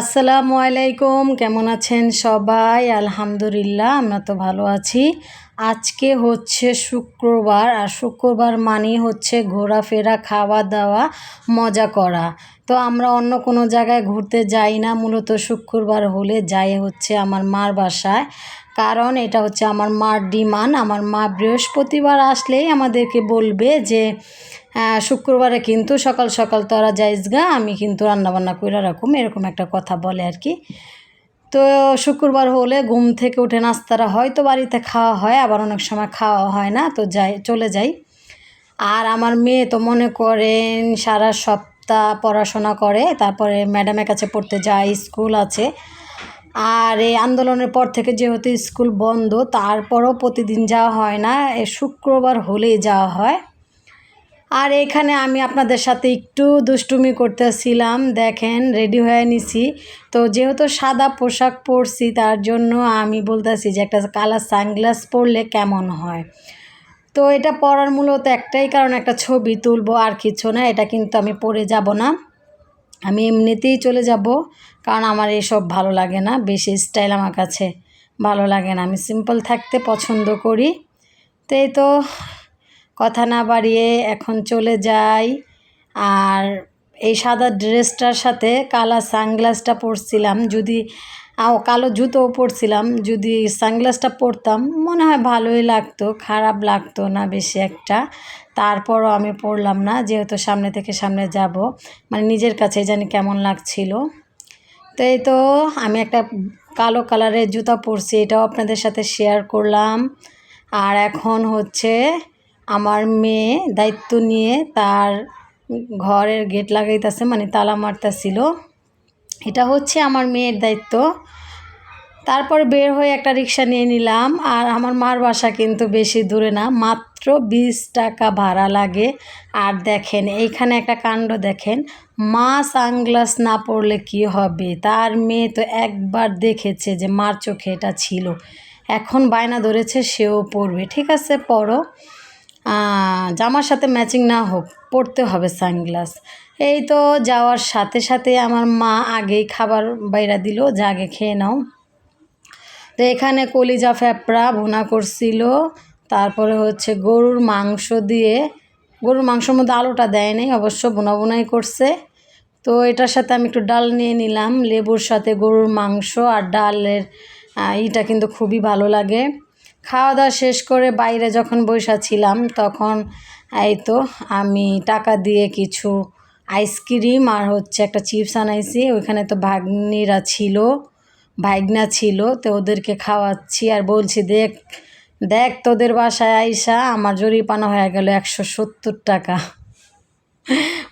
আসসালামু আলাইকুম, কেমন আছেন সবাই? আলহামদুলিল্লাহ, আমরা তো ভালো আছি। আজকে হচ্ছে শুক্রবার, আর শুক্রবার মানে হচ্ছে ঘোরাফেরা খাওয়া দাওয়া মজা করা। তো আমরা অন্য কোনো জায়গায় ঘুরতে যাই না, মূলত শুক্রবার হলে যাই হচ্ছে আমার মার বাসায়। কারণ এটা হচ্ছে আমার মার ডিমান্ড। আমার মা বৃহস্পতিবার আসলেই আমাদেরকে বলবে যে শুক্রবারে কিন্তু সকাল সকাল তোরা যাইস গা, আমি কিন্তু রান্নাবান্না করে রাখুম, এরকম একটা কথা বলে আর কি। তো শুক্রবার হলে ঘুম থেকে উঠে নাস্তাটা হয়তো বাড়িতে খাওয়া হয়, আবার অনেক সময় খাওয়া হয় না, তো যাই, চলে যাই। আর আমার মেয়ে তো মনে করেন সারা সপ্তাহ পড়াশোনা করে, তারপরে ম্যাডামের কাছে পড়তে যায়, স্কুল আছে। আর এই আন্দোলনের পর থেকে যেহেতু স্কুল বন্ধ, তারপরও প্রতিদিন যাওয়া হয় না, এ শুক্রবার হলেই যাওয়া হয়। আর এখানে আমি আপনাদের সাথে একটু দুষ্টুমি করতেছিলাম, দেখেন রেডি হয়ে নিছি। তো যেহেতু সাদা পোশাক পরছি, তার জন্য আমি বলতেছি যে একটা কালার সানগ্লাস পরলে কেমন হয়। তো এটা পরার মূলত একটাই কারণ, একটা ছবি তুলবো আর কিছু না, এটা কিন্তু আমি পরে যাব না। আমি এমনিতেই চলে যাব, কারণ আমার এসব ভালো লাগে না, বেশি স্টাইল আমার কাছে ভালো লাগে না। আমি সিম্পল থাকতে পছন্দ করি। তো এই তো, কথা না বাড়িয়ে এখন চলে যাই। আর এই সাদা ড্রেসটার সাথে কালা সানগ্লাসটা পরছিলাম, যদি কালো জুতোও পরছিলাম, যদি সানগ্লাসটা পরতাম, মনে হয় ভালোই লাগতো, খারাপ লাগতো না বেশি একটা। তারপরও আমি পরলাম না, যেহেতু সামনে থেকে সামনে যাব মানে নিজের কাছে জানি কেমন লাগছিল। তো এই তো, আমি একটা কালো কালারের জুতা পরছি, এটাও আপনাদের সাথে শেয়ার করলাম। আর এখন হচ্ছে আমার মেয়ে দায়িত্ব নিয়ে তার ঘরের গেট লাগাইতেছে মানে তালা মারতেছিল। এটা হচ্ছে আমার মেয়ের দায়িত্ব। তারপর বের হয়ে একটা রিক্সা নিয়ে নিলাম। আর আমার মার বাসা কিন্তু বেশি দূরে না মাত্র বিশ টাকা ভাড়া লাগে। আর দেখেন এইখানে একটা কাণ্ড দেখেন মা সানগ্লাস না পড়লে কি হবে? তার মেয়ে তো একবার দেখেছে যে মার চোখে এটা ছিল। এখন বায়না ধরেছে সেও পরবে ঠিক আছে আহ, জামার সাথে ম্যাচিং না হোক। পরতে হবে সানগ্লাস। এই তো যাওয়ার সাথে সাথে আমার মা আগেই খাবার বাইরা দিল, যে আগে খেয়ে নাও। তো এখানে কলিজা ফ্যাপড়া ভুনা করছিল, তারপরে হচ্ছে গরুর মাংস দিয়ে, গরুর মাংসের মধ্যে আলুটা দেয় নাই, অবশ্য বোনা বোনাই করছে। তো এটার সাথে আমি একটু ডাল নিয়ে নিলাম, লেবুর সাথে গরুর মাংস আর ডালের ইটা কিন্তু খুবই ভালো লাগে। খাওয়া দাওয়া শেষ করে বাইরে যখন বসা ছিলাম, তখন এই তো আমি টাকা দিয়ে কিছু আইসক্রিম আর হচ্ছে একটা চিপস আনাইছি। ওইখানে তো ভাগ্নিরা ছিল, ভাইগনা ছিল, তো ওদেরকে খাওয়াচ্ছি আর বলছি, দেখ দেখ তোদের বাসায় আইসা, আমার জরিপানা হয়ে গেল একশো সত্তর টাকা।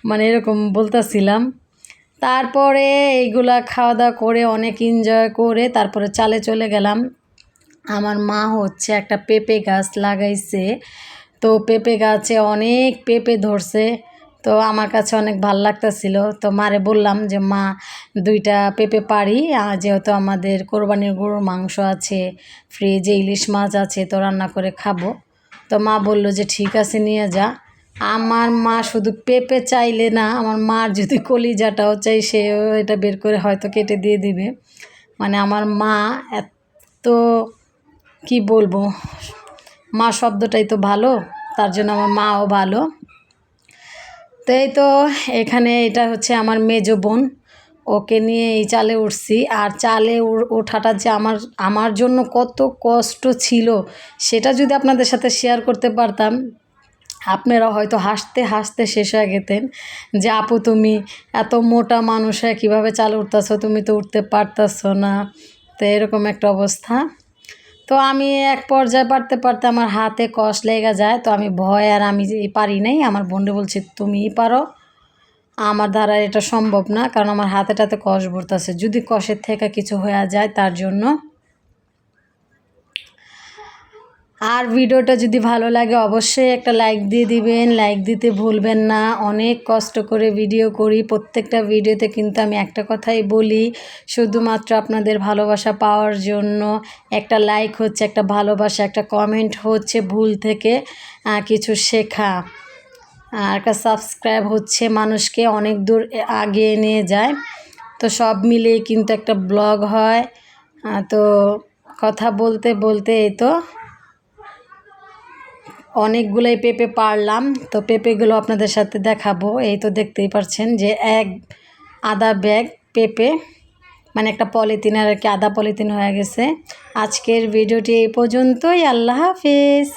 মানে এরকম বলতেছিলাম। তারপরে এইগুলা খাওয়া দাওয়া করে, অনেক এনজয় করে, তারপরে চালে চলে গেলাম। আমার মা হচ্ছে একটা পেঁপে গাছ লাগাইছে। তো পেঁপে গাছে অনেক পেঁপে ধরছে। তো আমার কাছে অনেক ভালো লাগতেছিল। তো মারে বললাম যে, মা, দুইটা পেঁপে পারি যেহেতু আমাদের কোরবানির গরুর মাংস আছে ফ্রিজে ইলিশ মাছ আছে, তো রান্না করে খাব। তো মা বলল যে, ঠিক আছে, নিয়ে যা। আমার মা শুধু পেঁপে চাইলে না, আমার মার যদি কলিজাটাও চাই সেও এটা বের করে হয়তো কেটে দিয়ে দিবে। মানে আমার মা এত কি বলব? মা শব্দটাই তো ভালো, তার জন্য আমার মাও ভালো। তো এই তো এখানে এটা হচ্ছে আমার মেজো বোন, ওকে নিয়ে এই চালে উঠছি। আর চালে ওঠাটা যে আমার আমার জন্য কত কষ্ট ছিল, সেটা যদি আপনাদের সাথে শেয়ার করতে পারতাম, আপনারা হয়তো হাসতে হাসতে শেষ হয়ে গেতেন যে, আপু, তুমি এত মোটা মানুষ হয়ে কীভাবে চালে উঠতেছো? তুমি তো উঠতে পারতেছো না। তো এরকম একটা অবস্থা। তো আমি এক পর্যায়ে পারতে পারতে আমার হাতে কষ লেগে যায়, তো আমি ভয় আর আমি পারি নাই। আমার বন্ধু বলছে তুমিই পারো। আমার দ্বারা এটা সম্ভব না, কারণ আমার হাতেটাতে কষ ভরতেছে। যদি কষের থেকে কিছু হয়ে যায় তার জন্য আর ভিডিওটা যদি ভালো লাগে, অবশ্যই একটা লাইক দিয়ে দিবেন। লাইক দিতে ভুলবেন না। অনেক কষ্ট করে ভিডিও করি। প্রত্যেকটা ভিডিওতে কিন্তু আমি একটা কথাই বলি, শুধুমাত্র আপনাদের ভালোবাসা পাওয়ার জন্য। একটা লাইক হচ্ছে একটা ভালোবাসা, একটা কমেন্ট হচ্ছে ভুল থেকে কিছু শেখা। আর একটা সাবস্ক্রাইব হচ্ছে মানুষকে অনেক দূর আগিয়ে নিয়ে যায়। তো সব মিলিয়ে কিন্তু একটা ব্লগ হয়। তো কথা বলতে বলতে এই তো। অনেকগুলোই পেঁপে পারলাম। তো পেঁপেগুলো আপনাদের সাথে দেখাবো। এই তো দেখতেই পারছেন যে এক আদা ব্যাগ পেঁপে মানে একটা পলিথিন আর কি, আদা পলিথিন হয়ে গেছে। আজকের ভিডিওটি এই পর্যন্তই। আল্লাহ হাফিজ।